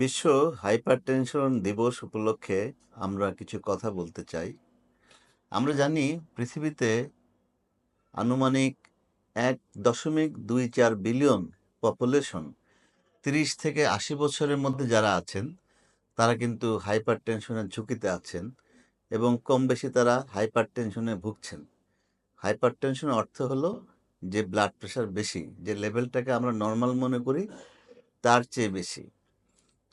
বিশ্ব হাইপারটেনশন দিবস উপলক্ষে আমরা কিছু কথা বলতে চাই। আমরা জানি পৃথিবীতে আনুমানিক এক দশমিক দুই চার বিলিয়ন পপুলেশন, তিরিশ থেকে আশি বছরের মধ্যে যারা আছেন, তারা কিন্তু হাইপার টেনশনের ঝুঁকিতে আছেন এবং কম বেশি তারা হাইপার টেনশনে ভুগছেন। হাইপার টেনশনের অর্থ হলো যে ব্লাড প্রেশার বেশি, যে লেভেলটাকে আমরা নর্মাল মনে করি, তার চেয়ে বেশি।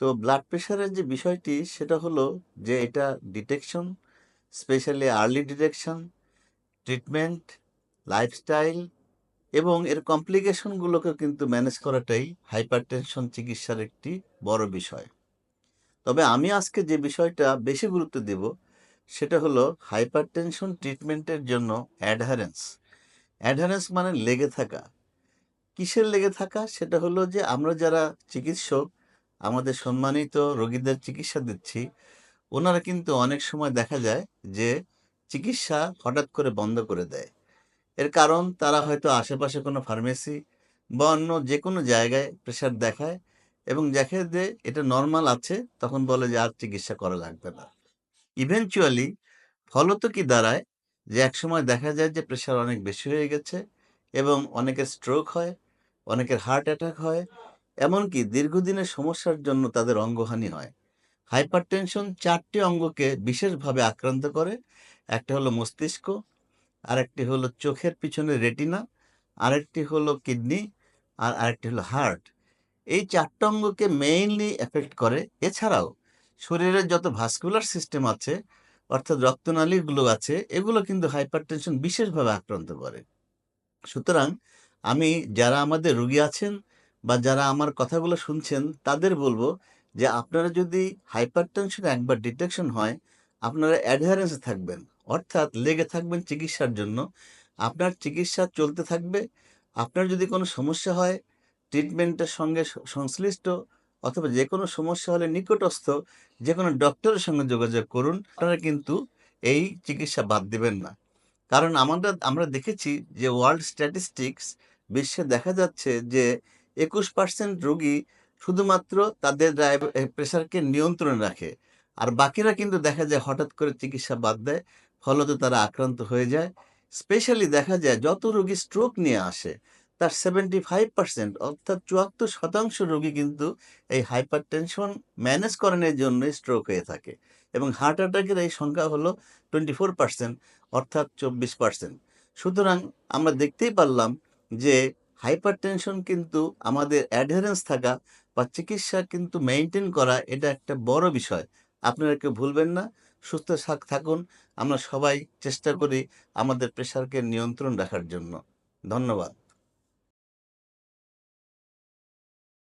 তো ব্লাড প্রেশারের যে বিষয়টি, সেটা হলো যে এটা detection specially early detection treatment lifestyle এবং এর কমপ্লিকেশনগুলোকে কিন্তু ম্যানেজ করাটাই হাইপারটেনশন চিকিৎসার একটি বড় বিষয়। তবে আমি আজকে যে বিষয়টা বেশি গুরুত্ব দেব, সেটা হলো হাইপারটেনশন ট্রিটমেন্টের জন্য অ্যাডহারেন্স অ্যাডহারেন্স মানে লেগে থাকা। কিসের লেগে থাকা? সেটা হলো যে আমরা যারা চিকিৎসক আমাদের সম্মানিত রোগীদের চিকিৎসা দিচ্ছি। ওনারা কিন্তু অনেক সময় দেখা যায় যে চিকিৎসা হঠাৎ করে বন্ধ করে দেয়। এর কারণ তারা হয়তো আশেপাশে কোনো ফার্মেসি বা অন্য যে কোনো জায়গায় প্রেশার দেখায় এবং দেখে যে এটা নর্মাল আছে, তখন বলে যে আর চিকিৎসা করা লাগবে না। ইভেনচুয়ালি ফলত কি দাঁড়ায়? যে একসময় দেখা যায় যে প্রেশার অনেক বেশি হয়ে গেছে এবং অনেকের স্ট্রোক হয়, অনেকের হার্ট অ্যাটাক হয় এমনকি দীর্ঘদিনের সমস্যার জন্য তাদের অঙ্গহানি হয়। হাইপারটেনশন চারটি অঙ্গকে বিশেষভাবে আক্রান্ত করে, একটা হলো মস্তিষ্ক, আরেকটি হলো চোখের পিছনে রেটিনা, আরেকটি হলো কিডনি, আর আরেকটি হলো হার্ট। এই চারটা অঙ্গকে মেইনলি এফেক্ট করে। এছাড়াও শরীরের যত ভাস্কুলার সিস্টেম আছে, অর্থাৎ রক্তনালীগুলো আছে, এগুলো কিন্তু হাইপারটেনশন বিশেষভাবে আক্রান্ত করে। সুতরাং আমি, যারা আমাদের রুগী আছেন বা যারা আমার কথাগুলো শুনছেন, তাদের বলব যে আপনারা যদি হাইপারটেনশন একবার ডিটেকশন হয়, আপনারা অ্যাডহারেন্সে থাকবেন। অর্থাৎ লেগে থাকবেন চিকিৎসার জন্য। আপনার চিকিৎসা চলতে থাকবে। আপনার যদি কোনো সমস্যা হয় ট্রিটমেন্টের সঙ্গে সংশ্লিষ্ট অথবা যে কোনো সমস্যা হলে নিকটস্থ যে কোনো ডক্টরের সঙ্গে যোগাযোগ করুন। আপনারা কিন্তু এই চিকিৎসা বাদ দিবেন না। কারণ আমাদের, আমরা দেখেছি যে ওয়ার্ল্ড স্ট্যাটিস্টিক্স বিশ্বে দেখা যাচ্ছে যে একুশ পার্সেন্ট রোগী শুধুমাত্র তাদের প্রেশারকে নিয়ন্ত্রণে রাখে। আর বাকিরা কিন্তু দেখা যায় হঠাৎ করে চিকিৎসা বাদ দেয়, ফলত তারা আক্রান্ত হয়ে যায়। স্পেশালি দেখা যায় যত রোগী স্ট্রোক নিয়ে আসে, তার সেভেন্টি ফাইভ পার্সেন্ট অর্থাৎ চুয়াত্তর শতাংশ রোগী কিন্তু এই হাইপার টেনশন ম্যানেজ করানোর জন্য স্ট্রোক হয়ে থাকে। এবং হার্ট অ্যাটাকের এই সংখ্যা হলো টোয়েন্টি ফোর পার্সেন্ট অর্থাৎ চব্বিশ পার্সেন্ট সুতরাং আমরা দেখতেই পারলাম যে হাইপার টেনশন কিন্তু আমাদের অ্যাডহারেন্স থাকা বা চিকিৎসা কিন্তু মেনটেন করা এটা একটা বড় বিষয়। আপনারা কেউ ভুলবেন না, সুস্থ থাক- থাকুন। আমরা সবাই চেষ্টা করি আমাদের প্রেশারকে নিয়ন্ত্রণ রাখার জন্য। ধন্যবাদ।